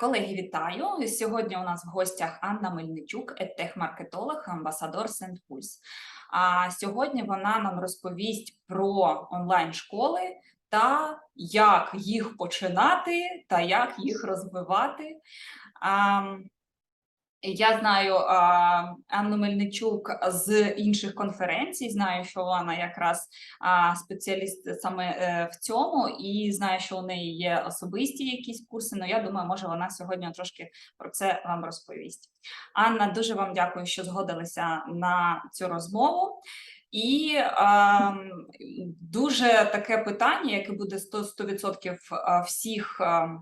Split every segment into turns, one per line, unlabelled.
Колеги, вітаю! Сьогодні у нас в гостях Анна Мельничук, едтех-маркетолог, амбасадор Сентпульс. А сьогодні вона нам розповість про онлайн-школи та як їх починати та як їх розвивати. Я знаю а, Анну Мельничук з інших конференцій. Знаю, що вона якраз а, спеціаліст саме е, в цьому, і знаю, що у неї є особисті якісь курси. Ну я думаю, може вона сьогодні трошки про це вам розповість. Анна, дуже вам дякую, що згодилися на цю розмову. І а, дуже таке питання, яке буде 100%, 100% всіх. а,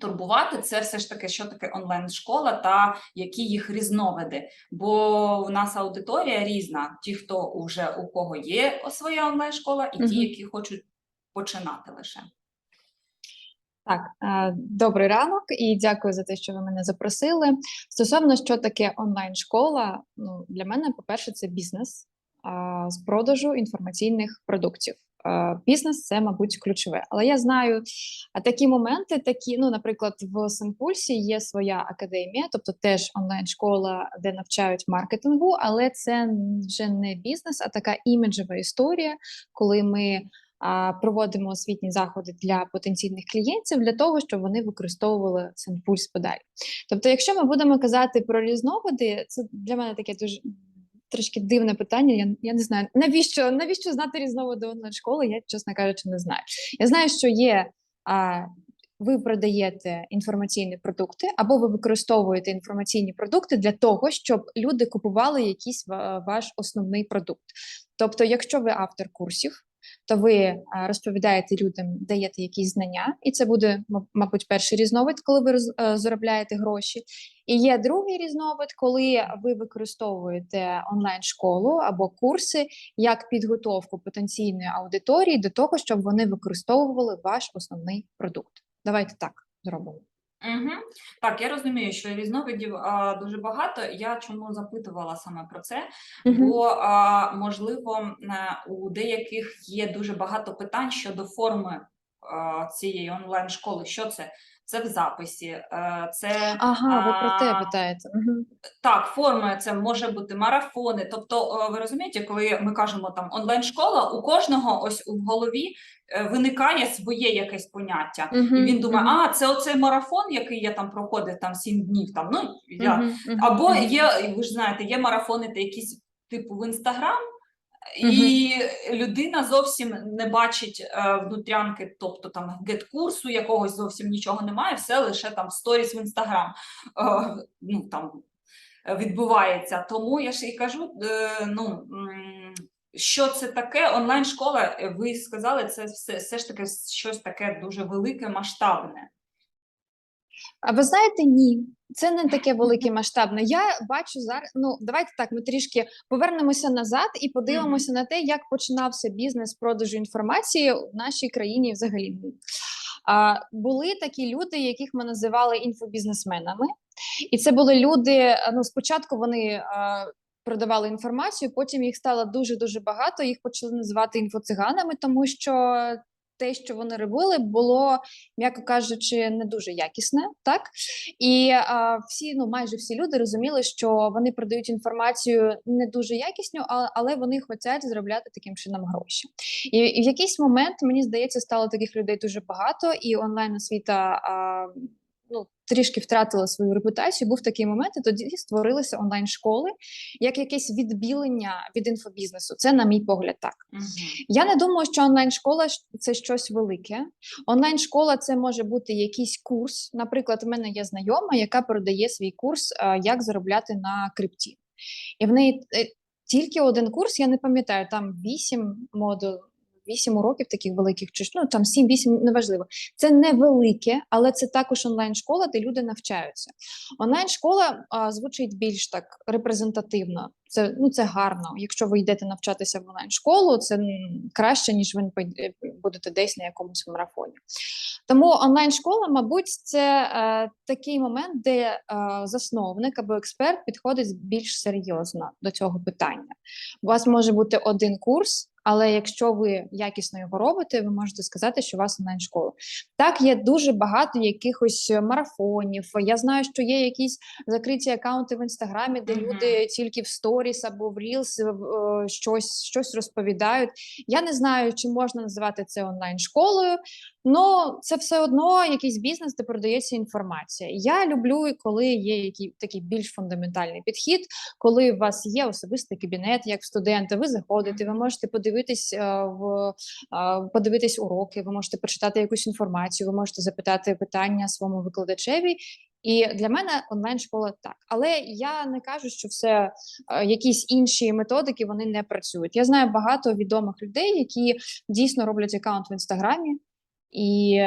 турбувати це все ж таки, що таке онлайн-школа та які їх різновиди. Бо в нас аудиторія різна: ті, хто вже у кого є своя онлайн-школа, і ті, які хочуть починати лише.
Так, е, добрий ранок і дякую за те, що ви мене запросили. Стосовно що таке онлайн-школа, ну для мене, по-перше, це бізнес з продажу інформаційних продуктів. Бізнес це, мабуть, ключове. Але я знаю такі моменти, такі, ну, наприклад, в Сенпульсі є своя академія, тобто теж онлайн-школа, де навчають маркетингу, але це вже не бізнес, а така іміджева історія, коли ми проводимо освітні заходи для потенційних клієнтів для того, щоб вони використовували Сенпульс подалі. Тобто, якщо ми будемо казати про різновиди, це для мене таке дуже трошки дивне питання. Я, я не знаю, навіщо, навіщо знати різновиди онлайн-школи, я, чесно кажучи, не знаю. Я знаю, що є. А, ви продаєте інформаційні продукти, або ви використовуєте інформаційні продукти для того, щоб люди купували якийсь ваш основний продукт. Тобто, якщо ви автор курсів, то ви розповідаєте людям, даєте якісь знання, і це буде, мабуть, перший різновид, коли ви е, заробляєте гроші. І є другий різновид, коли ви використовуєте онлайн-школу або курси як підготовку потенційної аудиторії до того, щоб вони використовували ваш основний продукт. Давайте так зробимо.
Угу. Так, я розумію, що різновидів а, дуже багато. Я чому запитувала саме про це? Бо а, можливо у деяких є дуже багато питань щодо форми а, цієї онлайн-школи. Що це? Це в записі, е, це
Ага, ви про те питаєте. Угу.
Так, форми це може бути марафони. Тобто, ви розумієте, коли ми кажемо там онлайн-школа, у кожного ось в голові е, виникає своє якесь поняття. І він думає, а це оцей марафон, який я там проходив там сім днів. Там ну я або є, ви ж знаєте, є марафони та якісь типу в інстаграм. І людина зовсім не бачить е, внутрянки, тобто там гет-курсу якогось зовсім нічого немає, все лише там сторіс в інстаграм е, ну, там, е, відбувається. Тому я ж і кажу: е, ну, що це таке? Онлайн-школа, е, ви сказали, це все, все ж таки щось таке дуже велике, масштабне.
А ви знаєте, ні, це не таке велике масштабне. Я бачу зараз. Ну давайте так. Ми трішки повернемося назад і подивимося на те, як починався бізнес продажу інформації в нашій країні. Взагалі а, були такі люди, яких ми називали інфобізнесменами, і це були люди. Ну, спочатку вони. А, Продавали інформацію, потім їх стало дуже дуже багато. Їх почали називати інфоциганами, тому що те, що вони робили, було, м'яко кажучи, не дуже якісне, так і а, всі, ну майже всі люди розуміли, що вони продають інформацію не дуже якісню, а, але вони хочуть заробляти таким чином гроші. І, і в якийсь момент мені здається, стало таких людей дуже багато, і онлайн освіта. А, трішки втратила свою репутацію. Був такий момент, і тоді створилися онлайн школи як якесь відбілення від інфобізнесу. Це, на мій погляд, так
угу.
я не думаю, що онлайн школа це щось велике. Онлайн школа це може бути якийсь курс. Наприклад, у мене є знайома, яка продає свій курс, е, як заробляти на крипті, і в неї. Е, тільки один курс, я не пам'ятаю, там вісім модул, 8 уроків таких великих, чи ну там 7-8, неважливо. Це невелике, але це також онлайн-школа, де люди навчаються. Онлайн-школа звучить більш так репрезентативно. Це ну це гарно. Якщо ви йдете навчатися в онлайн-школу, це краще ніж ви е, будете десь на якомусь марафоні. Тому онлайн-школа, мабуть, це е, такий момент, де е, засновник або експерт підходить більш серйозно до цього питання. У вас може бути один курс але якщо ви якісно його робите, ви можете сказати, що у вас онлайн-школа. Так, є дуже багато якихось марафонів. Я знаю, що є якісь закриті акаунти в інстаграмі, де
Мгм.
люди тільки в сторіс або в Reels е, щось, щось розповідають. Я не знаю, чи можна називати це онлайн-школою. Ну, це все одно якийсь бізнес, де продається інформація. Я люблю, коли є який такий більш фундаментальний підхід, коли у вас є особистий кабінет, як студента, ви заходите, ви можете подивитись в подивитись уроки, ви можете прочитати якусь інформацію, ви можете запитати питання своєму викладачеві. І для мене онлайн-школа так. Але я не кажу, що все якісь інші методики вони не працюють. Я знаю багато відомих людей, які дійсно роблять аккаунт в інстаграмі, і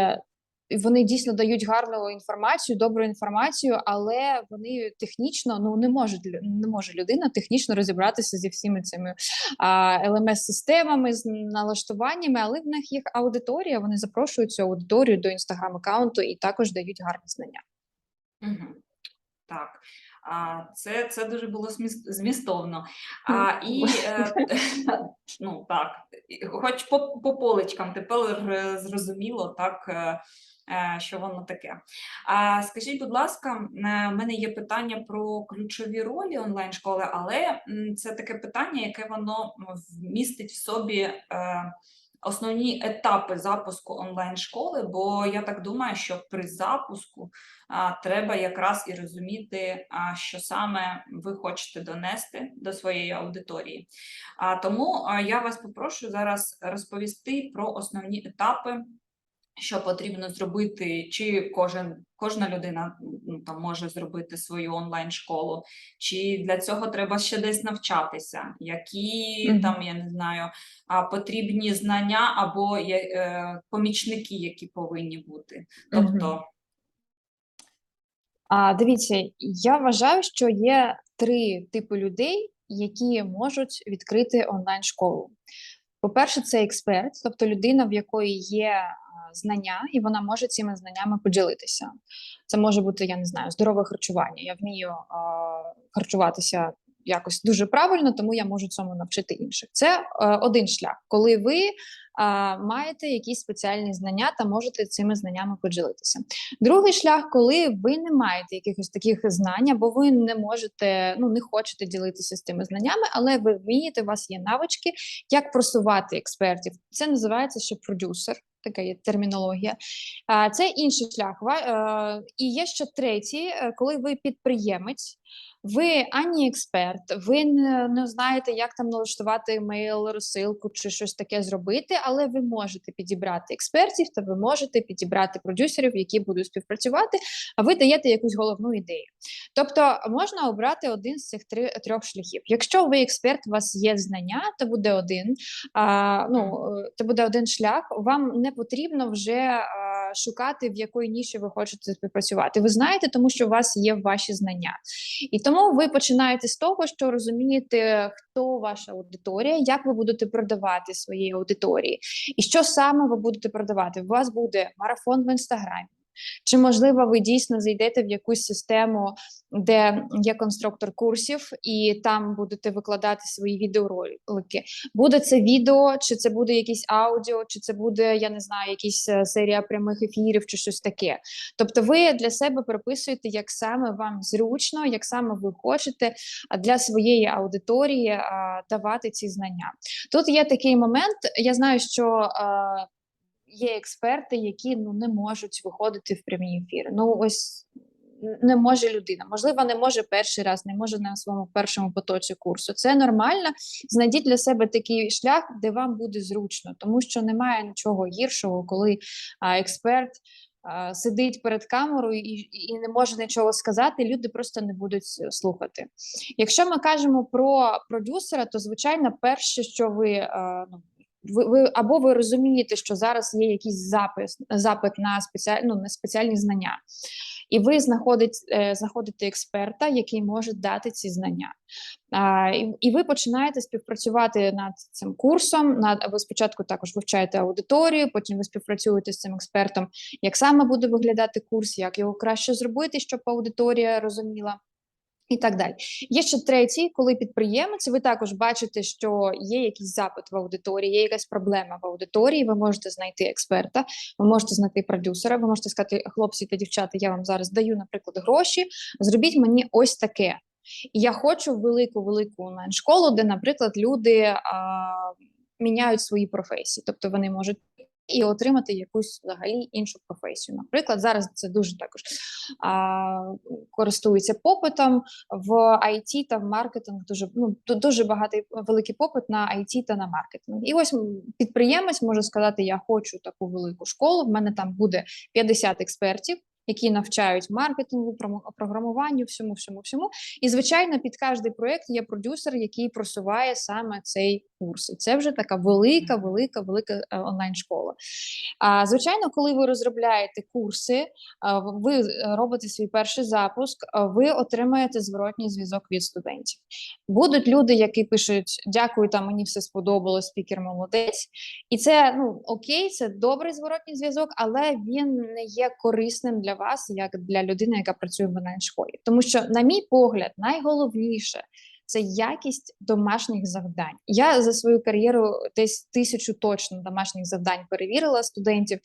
вони дійсно дають гарну інформацію, добру інформацію, але вони технічно ну не можуть не може людина технічно розібратися зі всіми цими а, LMS-системами, з налаштуваннями, але в них їх аудиторія. Вони запрошують цю аудиторію до інстаграм-аккаунту і також дають гарні знання.
Мгм. Так. А, це, це дуже було змістовно. А, і, е, ну, так, хоч по, по поличкам тепер е, зрозуміло, так, е, що воно таке. А, скажіть, будь ласка, е, в мене є питання про ключові ролі онлайн-школи, але це таке питання, яке воно вмістить в собі. Е, Основні етапи запуску онлайн-школи, бо я так думаю, що при запуску а, треба якраз і розуміти, а, що саме ви хочете донести до своєї аудиторії. А, тому а, я вас попрошу зараз розповісти про основні етапи, що потрібно зробити, чи кожен, кожна людина ну, там може зробити свою онлайн-школу, чи для цього треба ще десь навчатися, які
Мгм.
там, я не знаю, потрібні знання або е, помічники, які повинні бути. Тобто,
А дивіться, я вважаю, що є три типи людей, які можуть відкрити онлайн-школу. По-перше, це експерт, тобто людина, в якої є знання, і вона може цими знаннями поділитися. Це може бути, я не знаю, здорове харчування. Я вмію е, харчуватися якось дуже правильно, тому я можу цьому навчити інших. Це е, один шлях, коли ви маєте якісь спеціальні знання та можете цими знаннями поділитися. Другий шлях, коли ви не маєте якихось таких знань, або ви не можете, ну не хочете ділитися з тими знаннями, але ви вмієте, у вас є навички, як просувати експертів. Це називається ще продюсер. Така є термінологія. Це інший шлях. Е, І є ще третій, е, коли ви підприємець, ви ані експерт, ви не, знаєте, як там налаштувати емейл, розсилку чи щось таке зробити, але ви можете підібрати експертів та ви можете підібрати продюсерів, які будуть співпрацювати, а ви даєте якусь головну ідею. Тобто можна обрати один з цих три, трьох шляхів. Якщо ви експерт, у вас є знання, то буде один. А, ну, це буде один шлях. Вам не потрібно вже а, шукати, в якої ніші ви хочете співпрацювати. Ви знаєте, тому що у вас є ваші знання. І тому ви починаєте з того, що розумієте, хто ваша аудиторія, як ви будете продавати своїй аудиторії, і що саме ви будете продавати. У вас буде марафон в інстаграмі. Чи можливо ви дійсно зайдете в якусь систему, де є конструктор курсів, і там будете викладати свої відеоролики? Буде це відео, чи це буде якийсь аудіо, чи це буде, я не знаю, якась е, серія прямих ефірів, чи щось таке. Тобто, ви для себе прописуєте, як саме вам зручно, як саме ви хочете для своєї аудиторії давати ці знання. Тут є такий момент. Я знаю, що а, є експерти, які ну не можуть виходити в прямі ефіри. Ну ось не може людина. Можливо, не може перший раз, не може на своєму першому потоці курсу. Це нормально. Знайдіть для себе такий шлях, де вам буде зручно, тому що немає нічого гіршого, коли а, експерт. Сидить перед камерою і, і не може нічого сказати, люди просто не будуть слухати. Якщо ми кажемо про продюсера, то звичайно, перше, що ви ну, ви, ви або ви розумієте, що зараз є якийсь запис, запит на спеціаль, ну, на спеціальні знання, і ви знаходите, знаходите експерта, який може дати ці знання. А, і, і ви починаєте співпрацювати над цим курсом. Над ви спочатку також вивчаєте аудиторію, потім ви співпрацюєте з цим експертом, як саме буде виглядати курс, як його краще зробити, щоб аудиторія розуміла. І так далі. Є ще третій, коли підприємець, ви також бачите, що є якийсь запит в аудиторії, є якась проблема в аудиторії. Ви можете знайти експерта, ви можете знайти продюсера, ви можете сказати, хлопці та дівчата, я вам зараз даю, наприклад, гроші. Зробіть мені ось таке. Я хочу велику велику онлайн-школу, де, наприклад, люди а, міняють свої професії, тобто вони можуть і отримати якусь взагалі іншу професію. Наприклад, зараз це дуже також а, користується попитом в IT та в маркетинг. Дуже ну дуже багатий великий попит на IT та на маркетинг. І ось підприємець може сказати: Я хочу таку велику школу. В мене там буде 50 експертів. Які навчають маркетингу, програмуванню, всьому, всьому, всьому. І звичайно, під кожний проєкт є продюсер, який просуває саме цей курс. І це вже така велика, велика, велика е, онлайн-школа. А звичайно, коли ви розробляєте курси, ви е, робите свій перший запуск, ви отримаєте зворотній зв'язок від студентів. Будуть люди, які пишуть: дякую, там мені все сподобалось, спікер молодець. І це ну окей, це добрий зворотній зв'язок, але він не є корисним для вас, як для людини, яка працює в онлайн-школі. Тому що, на мій погляд, найголовніше. Це якість домашніх завдань. Я за свою кар'єру десь тисячу точно домашніх завдань перевірила студентів,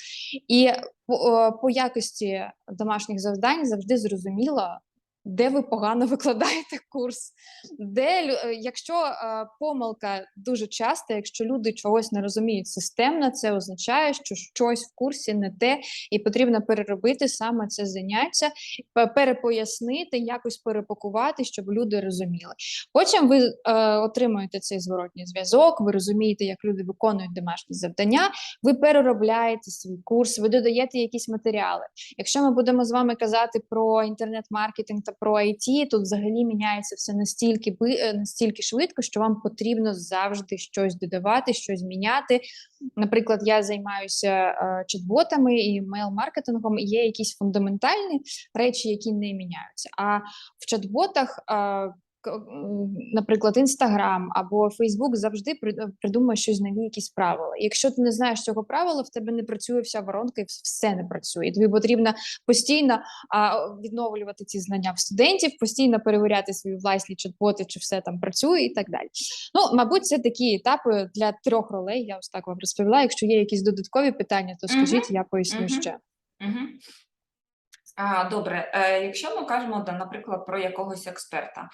і по, по якості домашніх завдань завжди зрозуміла, де ви погано викладаєте курс. Де е, якщо е, помилка дуже часто, якщо люди чогось не розуміють системно, це означає, що щось в курсі не те, і потрібно переробити саме це заняття, перепояснити, якось перепакувати, щоб люди розуміли. Потім ви е, отримуєте цей зворотній зв'язок, ви розумієте, як люди виконують домашні завдання, ви переробляєте свій курс, ви додаєте якісь матеріали. Якщо ми будемо з вами казати про інтернет-маркетинг та про IT, тут взагалі міняється все настільки е, настільки швидко, що вам потрібно завжди щось додавати, щось міняти. Наприклад, я займаюся е, чат-ботами і мейл-маркетингом, і є якісь фундаментальні речі, які не міняються. А в чат-ботах е, наприклад, Інстаграм або Фейсбук завжди при- придумує щось нові, якісь правила. Якщо ти не знаєш цього правила, в тебе не працює вся воронка, і все не працює. Тобі потрібно постійно а, відновлювати ці знання в студентів, постійно перевіряти свої власні чат-боти, чи все там працює, і так далі. Ну, мабуть, це такі етапи для трьох ролей. Я ось так вам розповіла. Якщо є якісь додаткові питання, то скажіть, я поясню ще.
Мгм. Добре, е, якщо ми кажемо, наприклад, про якогось експерта,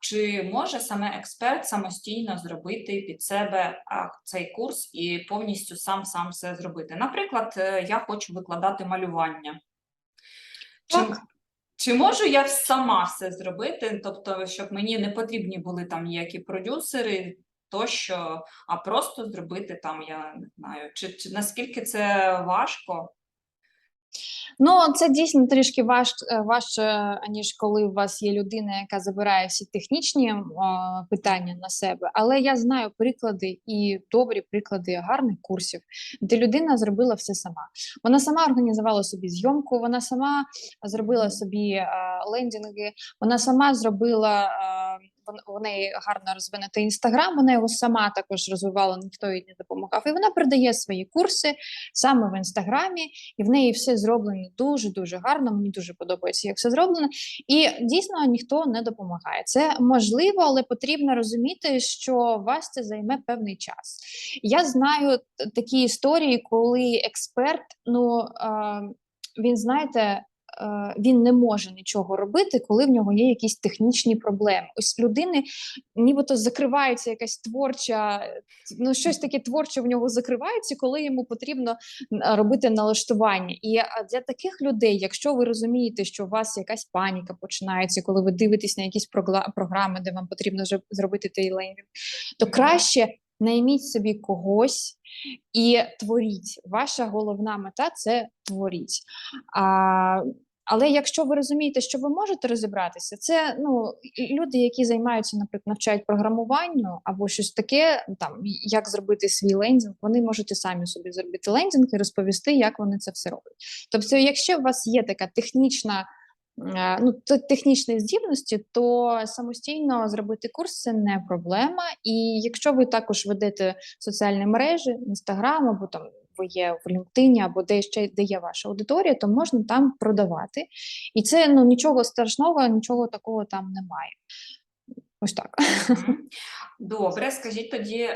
чи може саме експерт самостійно зробити під себе цей курс і повністю сам сам все зробити? Наприклад, е, я хочу викладати малювання. Чи, чи можу я сама все зробити? Тобто, щоб мені не потрібні були там ніякі продюсери, тощо, а просто зробити там, я не знаю, чи, чи наскільки це важко?
Ну, це дійсно трішки важ, е, важче, аніж коли у вас є людина, яка забирає всі технічні а, питання на себе. Але я знаю приклади і добрі приклади гарних курсів, де людина зробила все сама. Вона сама організувала собі зйомку, вона сама зробила собі а, лендінги, вона сама зробила. Вон- в неї гарно розвинутий інстаграм, вона його сама також розвивала, ніхто їй не допомагав. І вона продає свої курси саме в інстаграмі, і в неї все зроблено дуже дуже гарно. Мені дуже подобається, як все зроблено. І дійсно ніхто не допомагає. Це можливо, але потрібно розуміти, що вас це займе певний час. Я знаю такі історії, коли експерт, ну е, він знаєте. Е, Він не може нічого робити, коли в нього є якісь технічні проблеми. Ось людини нібито закривається якась творча, ну щось таке творче в нього закривається, коли йому потрібно робити налаштування. І для таких людей, якщо ви розумієте, що у вас якась паніка починається, коли ви дивитесь на якісь програми, де вам потрібно зробити тейлендінг, то краще найміть собі когось і творіть. Ваша головна мета це творіть. А, але якщо ви розумієте, що ви можете розібратися, це ну люди, які займаються, наприклад, навчають програмуванню або щось таке, там як зробити свій лендінг, вони можуть і самі собі зробити лендінг і розповісти, як вони це все роблять. Тобто, якщо у вас є така технічна. е, Ну, те- технічні здібності, то самостійно зробити курс це не проблема. І якщо ви також ведете соціальні мережі, інстаграм або там ви є в LinkedIn або де ще де є ваша аудиторія, то можна там продавати. І це ну нічого страшного, нічого такого там немає. Ось так.
Добре, скажіть тоді,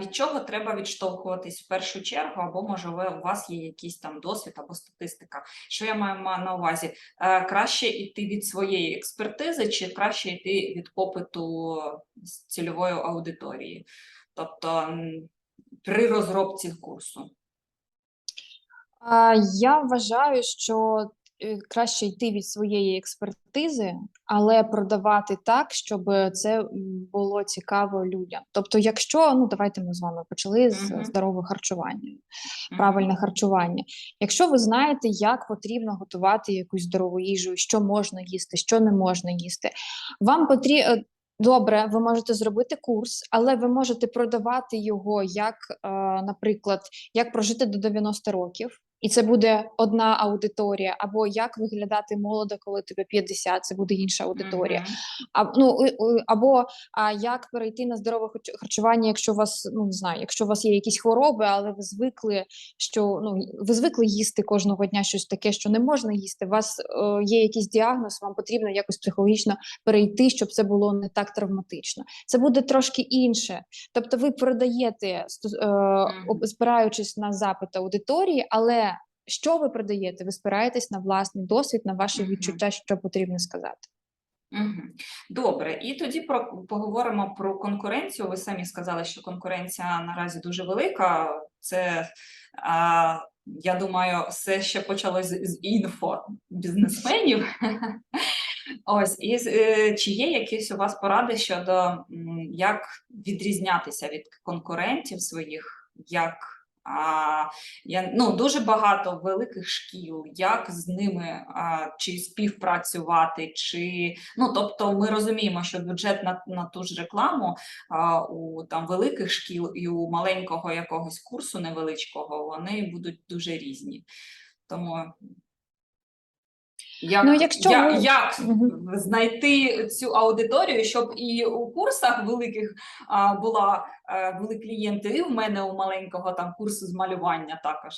від чого треба відштовхуватись в першу чергу, або може у вас є якийсь там досвід або статистика? Що я маю ма- на увазі? Краще йти від своєї експертизи, чи краще йти від попиту з цільової аудиторії? Тобто при розробці курсу.
А, Я вважаю, що е, краще йти від своєї експертизи, але продавати так, щоб це м, було цікаво людям. Тобто, якщо ну давайте ми з вами почали з
Мгм.
здорового харчування, правильне харчування. Якщо ви знаєте, як потрібно готувати якусь здорову їжу, що можна їсти, що не можна їсти, вам потрібно. Добре, ви можете зробити курс, але ви можете продавати його як, е, наприклад, як прожити до 90 років, і це буде одна аудиторія, або як виглядати молодо, коли тобі 50, це буде інша аудиторія. А, ну, або а, як перейти на здорове харчування, якщо у вас ну не знаю, якщо у вас є якісь хвороби, але ви звикли, що ну ви звикли їсти кожного дня щось таке, що не можна їсти. У вас е, є якийсь діагноз, вам потрібно якось психологічно перейти, щоб це було не так травматично. Це буде трошки інше. Тобто, ви продаєте, е, спираючись на запит аудиторії, але що ви продаєте? Ви спираєтесь на власний досвід, на ваше відчуття, що потрібно сказати.
Добре, і тоді про поговоримо про конкуренцію. Ви самі сказали, що конкуренція наразі дуже велика. Це а, я думаю, все ще почалось з, з інфо бізнесменів. Ось, і е, чи є якісь у вас поради щодо як відрізнятися від конкурентів своїх, як а, я, ну, дуже багато великих шкіл, як з ними а, чи співпрацювати, чи ну тобто ми розуміємо, що бюджет на, на ту ж рекламу а, у там великих шкіл і у маленького якогось курсу невеличкого вони будуть дуже різні. Тому як,
Ну, якщо
я,
ви-
як знайти цю аудиторію, щоб і у курсах великих а, була е, були клієнти, і в мене у маленького там курсу з малювання також.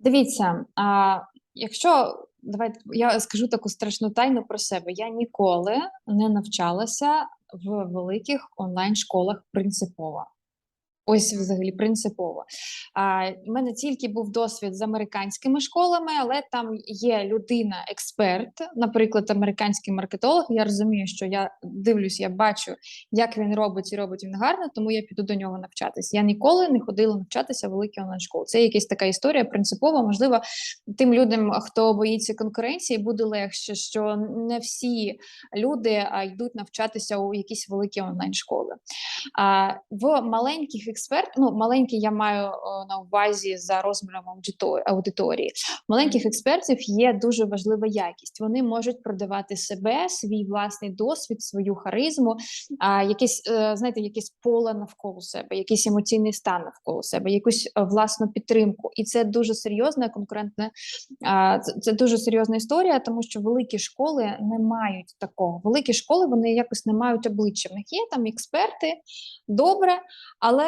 Дивіться, а, якщо давайте я скажу таку страшну тайну про себе. Я ніколи не навчалася в великих онлайн-школах принципово. Ось взагалі принципово. А, У мене тільки був досвід з американськими школами, але там є людина-експерт, наприклад, американський маркетолог. Я розумію, що я дивлюсь, я бачу, як він робить і робить він гарно, тому я піду до нього навчатись. Я ніколи не ходила навчатися в великі онлайн-школи. Це якась така історія принципова. Можливо, тим людям, хто боїться конкуренції, буде легше, що не всі люди йдуть навчатися у якісь великі онлайн-школи. В маленьких експерт, ну маленькі я маю о, на увазі за розміром аудиторії. Маленьких експертів є дуже важлива якість. Вони можуть продавати себе, свій власний досвід, свою харизму, а, якесь, е, знаєте, якесь поле навколо себе, якийсь емоційний стан навколо себе, якусь е, власну підтримку. І це дуже серйозна конкурентна а, Це, це дуже серйозна історія, тому що великі школи не мають такого. Великі школи вони якось не мають обличчя. В них є там експерти, добре, але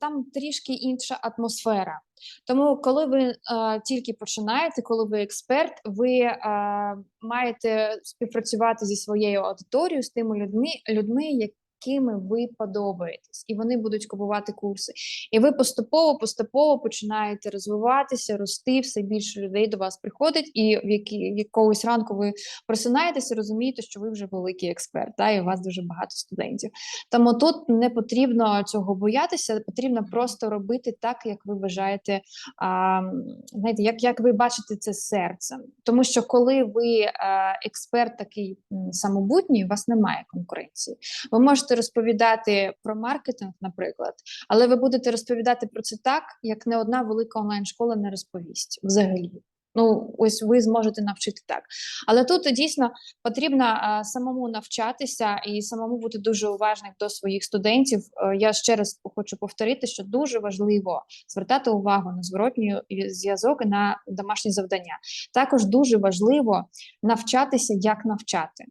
там трішки інша атмосфера. Тому, коли ви а, тільки починаєте, коли ви експерт, ви а, маєте співпрацювати зі своєю аудиторією, з тими людьми, людьми, якими ви подобаєтесь, і вони будуть купувати курси. І ви поступово, поступово починаєте розвиватися, рости, все більше людей до вас приходить, і в які якогось ранку ви просинаєтеся, розумієте, що ви вже великий експерт, та, і у вас дуже багато студентів. Тому тут не потрібно цього боятися, потрібно просто робити так, як ви вважаєте, а, знаєте, як, як ви бачите це серцем. Тому що коли ви а, експерт такий самобутній, у вас немає конкуренції. Ви можете розповідати про маркетинг, наприклад, але ви будете розповідати про це так, як не одна велика онлайн-школа не розповість взагалі. Ну, ось ви зможете навчити так. Але тут дійсно потрібно а, самому навчатися і самому бути дуже уважним до своїх студентів. Е, Я ще раз хочу повторити, що дуже важливо звертати увагу на зворотній зв'язок на домашні завдання. Також дуже важливо навчатися, як навчати.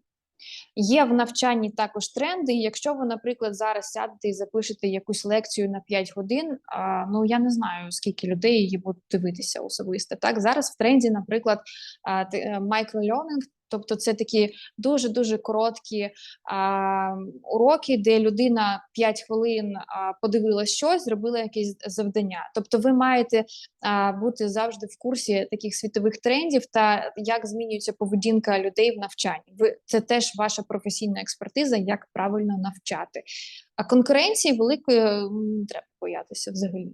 Є в навчанні також тренди. Якщо ви, наприклад, зараз сядете і запишете якусь лекцію на 5 годин, ну я не знаю скільки людей її будуть дивитися особисто. Так зараз в тренді, наприклад, е, microlearning, Тобто це такі дуже дуже короткі а, уроки, де людина 5 хвилин а, подивилась щось, зробила якесь завдання. Тобто, ви маєте а, бути завжди в курсі таких світових трендів та як змінюється поведінка людей в навчанні. Ви це теж ваша професійна експертиза, як правильно навчати. А конкуренції великої не треба боятися взагалі.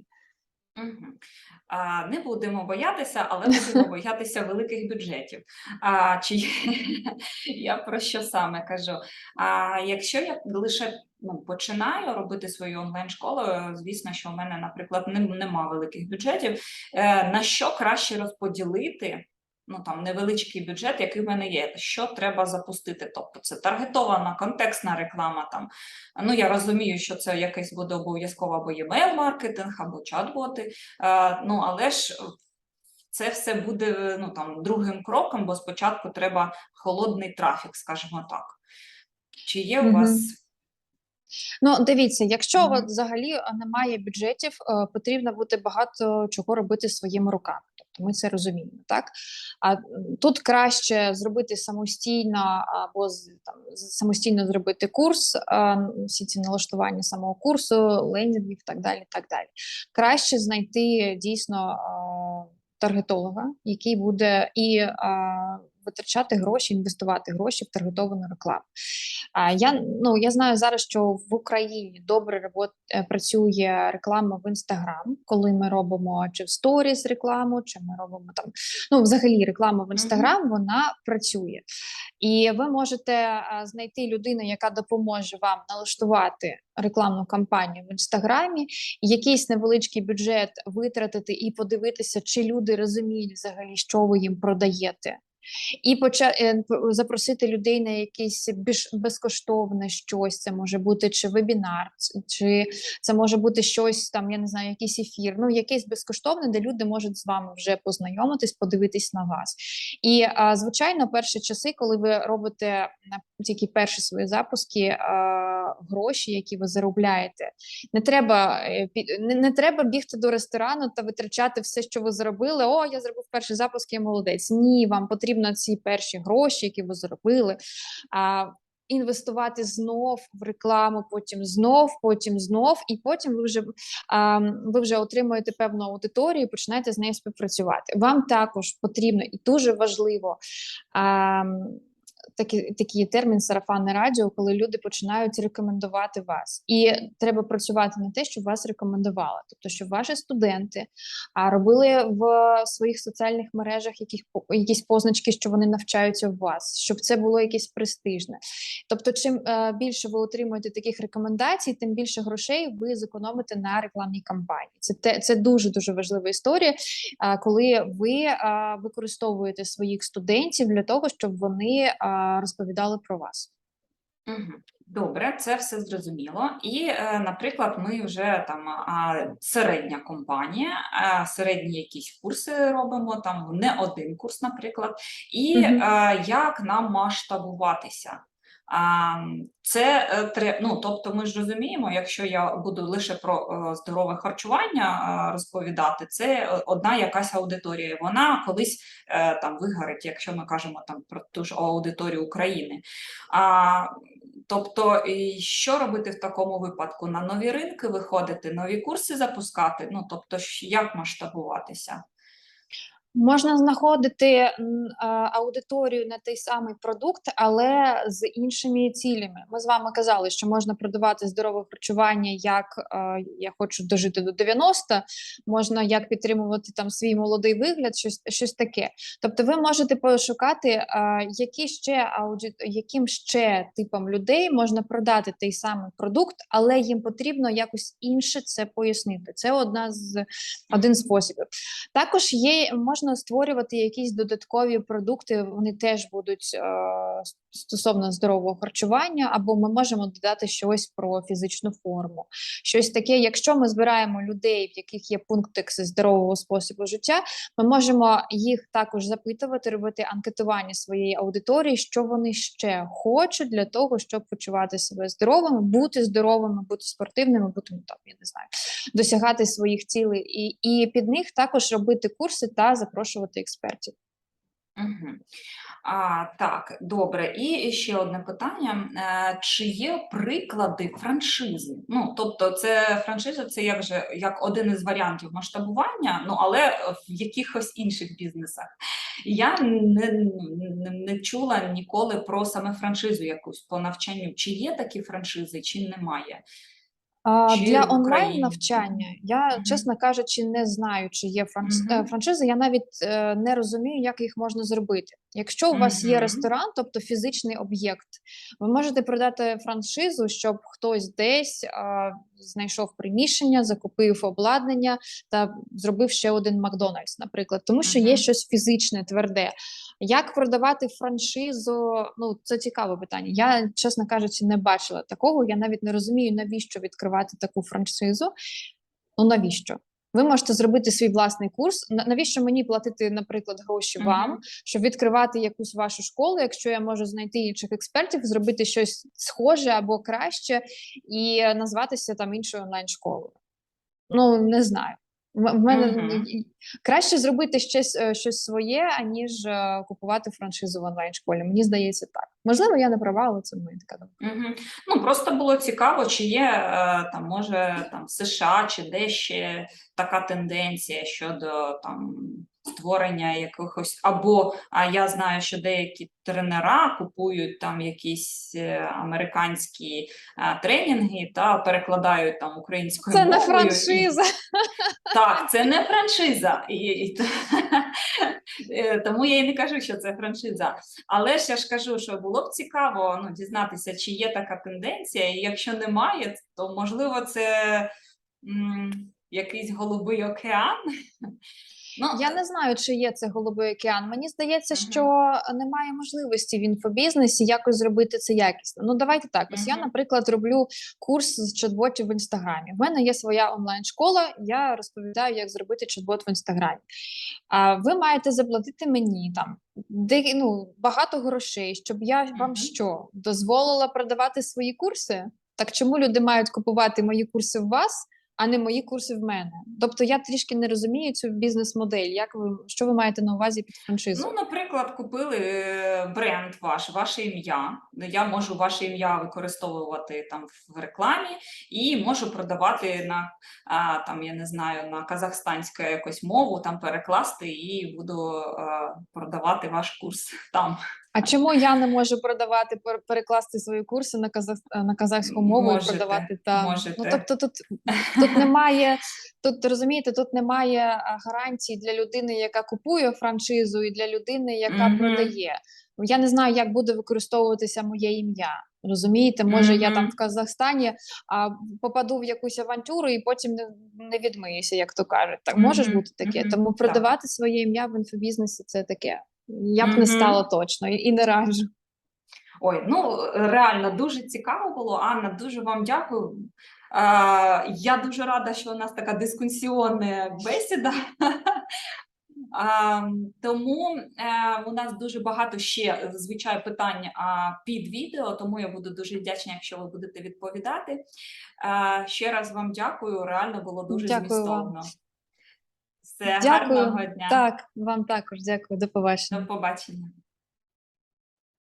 А, Не будемо боятися, але будемо боятися великих бюджетів. А, чи я про що саме кажу? А якщо я лише ну, починаю робити свою онлайн-школу, звісно, що у мене, наприклад, не, нема великих бюджетів. Е, на що краще розподілити? Ну там невеличкий бюджет, який в мене є, що треба запустити. Тобто це таргетована контекстна реклама. Там ну я розумію, що це якийсь буде обов'язково або email-маркетинг, або чат-боти. Е, ну але ж це все буде ну там другим кроком, бо спочатку треба холодний трафік, скажімо так. Чи є у вас
Ну, дивіться, якщо у вас взагалі е, немає бюджетів, е, потрібно буде багато чого робити своїми руками. Ми це розуміємо, так? А тут краще зробити самостійно або там самостійно зробити курс, всі ці налаштування самого курсу, лендінгів так далі. Так далі. Краще знайти дійсно таргетолога, який буде і витрачати гроші, інвестувати гроші в таргетовану рекламу. А я ну я знаю зараз, що в Україні добре робот, е, працює реклама в Інстаграм, коли ми робимо чи в сторіс рекламу, чи ми робимо там ну взагалі реклама в Інстаграм, вона працює. І ви можете е, знайти людину, яка допоможе вам налаштувати рекламну кампанію в інстаграмі, якийсь невеличкий бюджет витратити і подивитися, чи люди розуміють взагалі, що ви їм продаєте. І поча... е, запросити людей на якесь більш безкоштовне щось. Це може бути чи вебінар, чи це може бути щось там, я не знаю, якийсь ефір. Ну, якесь безкоштовне, де люди можуть з вами вже познайомитись, подивитись на вас. І а, звичайно, перші часи, коли ви робите тільки перші свої запуски, гроші, які ви заробляєте, не треба е, не треба бігти до ресторану та витрачати все, що ви заробили. О, я зробив перший запуск, я молодець. Ні, вам потрібно ці перші гроші, які ви заробили. А, Інвестувати знов в рекламу, потім знов, потім знов, і потім ви вже а, ви вже отримуєте певну аудиторію і починаєте з нею співпрацювати. Вам також потрібно і дуже важливо а, такий, такий термін сарафанне радіо, коли люди починають рекомендувати вас. І треба працювати на те, щоб вас рекомендували. Тобто, щоб ваші студенти робили в своїх соціальних мережах яких, якісь позначки, що вони навчаються в вас, щоб це було якесь престижне. Тобто, чим е, більше ви отримуєте таких рекомендацій, тим більше грошей ви зекономите на рекламній кампанії. Це те, це дуже дуже важлива історія, коли ви використовуєте своїх студентів для того, щоб вони розповідали про вас.
Добре, це все зрозуміло. І, е, наприклад, ми вже там середня компанія, середні якісь курси робимо, там не один курс, наприклад, і е, як нам масштабуватися. Це е, ну, тобто ми ж розуміємо, якщо я буду лише про е, здорове харчування е, розповідати, це одна якась аудиторія. Вона колись там вигорить, якщо ми кажемо там про ту ж аудиторію України. А, тобто, і що робити в такому випадку? На нові ринки виходити, нові курси запускати? Ну, тобто, як масштабуватися?
Можна знаходити аудиторію на той самий продукт, але з іншими цілями. Ми з вами казали, що можна продавати здорове харчування, як я хочу дожити до 90, можна як підтримувати там свій молодий вигляд, щось, щось таке. Тобто, ви можете пошукати, які ще ауді... яким ще типам людей можна продати той самий продукт, але їм потрібно якось інше це пояснити. Це одна з один спосіб. Також є можна створювати якісь додаткові продукти. Вони теж будуть е, стосовно здорового харчування, або ми можемо додати щось про фізичну форму. Щось таке, якщо ми збираємо людей, в яких є пунктикси здорового способу життя, ми можемо їх також запитувати, робити анкетування своєї аудиторії, що вони ще хочуть для того, щоб почувати себе здоровими, бути здоровими, бути спортивними, бути ну, там, я не знаю, досягати своїх цілей, і, і під них також робити курси та запрошувати експертів.
Угу. А, так, добре. І ще одне питання: Е, чи є приклади франшизи? Ну, тобто, це франшиза, це як же як один із варіантів масштабування, ну але в якихось інших бізнесах. Я не, не, не чула ніколи про саме франшизу якусь по навчанню. Чи є такі франшизи, чи немає?
А,
Чи
для онлайн навчання я,
Мгм.
чесно кажучи, не знаю, чи є франш... mm
-hmm.
франшизи. Я навіть е, не розумію, як їх можна зробити. Якщо у вас є ресторан, тобто фізичний об'єкт, ви можете продати франшизу, щоб хтось десь а, знайшов приміщення, закупив обладнання та зробив ще один Макдональдс, наприклад, тому що є щось фізичне, тверде. Як продавати франшизу? Ну, це цікаве питання. Я, чесно кажучи, не бачила такого. Я навіть не розумію, навіщо відкривати таку франшизу. Ну навіщо? Ви можете зробити свій власний курс. Навіщо мені платити, наприклад, гроші вам, щоб відкривати якусь вашу школу, якщо я можу знайти інших експертів, зробити щось схоже або краще і назватися там іншою онлайн-школою? Ну не знаю. В мене і- краще зробити щось, е, щось своє, аніж е, купувати франшизу в онлайн-школі. Мені здається, так. Можливо, я не права, але це моя така думка.
Мгм. Ну просто було цікаво, чи є е, там, може, там США чи де ще така тенденція щодо там створення якихось, або а я знаю, що деякі тренера купують там якісь е, американські е, тренінги та перекладають там українською
Це не
мовою. і- Так, це не франшиза. І, і, Е, тому я і не кажу, що це франшиза. Але ж я ж кажу, що було б цікаво ну, дізнатися, чи є така тенденція, і якщо немає, то можливо це м, якийсь голубий океан. Ну,
Я не знаю, чи є це голубий океан. Мені здається,
Мгм.
що немає можливості в інфобізнесі якось зробити це якісно. Ну давайте так. Ось я, наприклад, роблю курс з чат-ботів в інстаграмі. В мене є своя онлайн-школа. Я розповідаю, як зробити чат-бот в інстаграмі. А ви маєте заплатити мені там де, ну, багато грошей, щоб я
Мгм.
вам що дозволила продавати свої курси? Так чому люди мають купувати мої курси в вас? А не мої курси в мене. Тобто я трішки не розумію цю бізнес-модель. Як ви що ви маєте на увазі під франшизою?
Ну, наприклад, купили е, бренд ваш, ваше ім'я. Я можу ваше ім'я використовувати там в рекламі і можу продавати на там, я не знаю, на казахстанську якусь мову, там перекласти і буду продавати ваш курс там.
А чому я не можу продавати пер- перекласти свої курси на казах на казахську мову
Можете,
і продавати там?
можете.
Ну тобто тут, тут немає тут розумієте, тут немає гарантій для людини, яка купує франшизу, і для людини, яка
Мгм.
продає. Я не знаю, як буде використовуватися моє ім'я. Розумієте, може я там в Казахстані а, попаду в якусь авантюру і потім не, не відмиюся, як то кажуть. Так може ж
Мгм,
бути таке. Тому продавати своє ім'я в інфобізнесі це таке. Я б
Мгм.
не стала точно і, не раджу.
Ой, ну реально дуже цікаво було. Анна, дуже вам дякую. Е, я дуже рада, що у нас така дискусіонна бесіда. А, тому е, у нас дуже багато ще зазвичай питань а, під відео, тому я буду дуже вдячна, якщо ви будете відповідати. Е, ще раз вам дякую. Реально було дуже
Дякую вам.
Все,
Дякую.
гарного дня.
Так, вам також дякую. До побачення.
До побачення.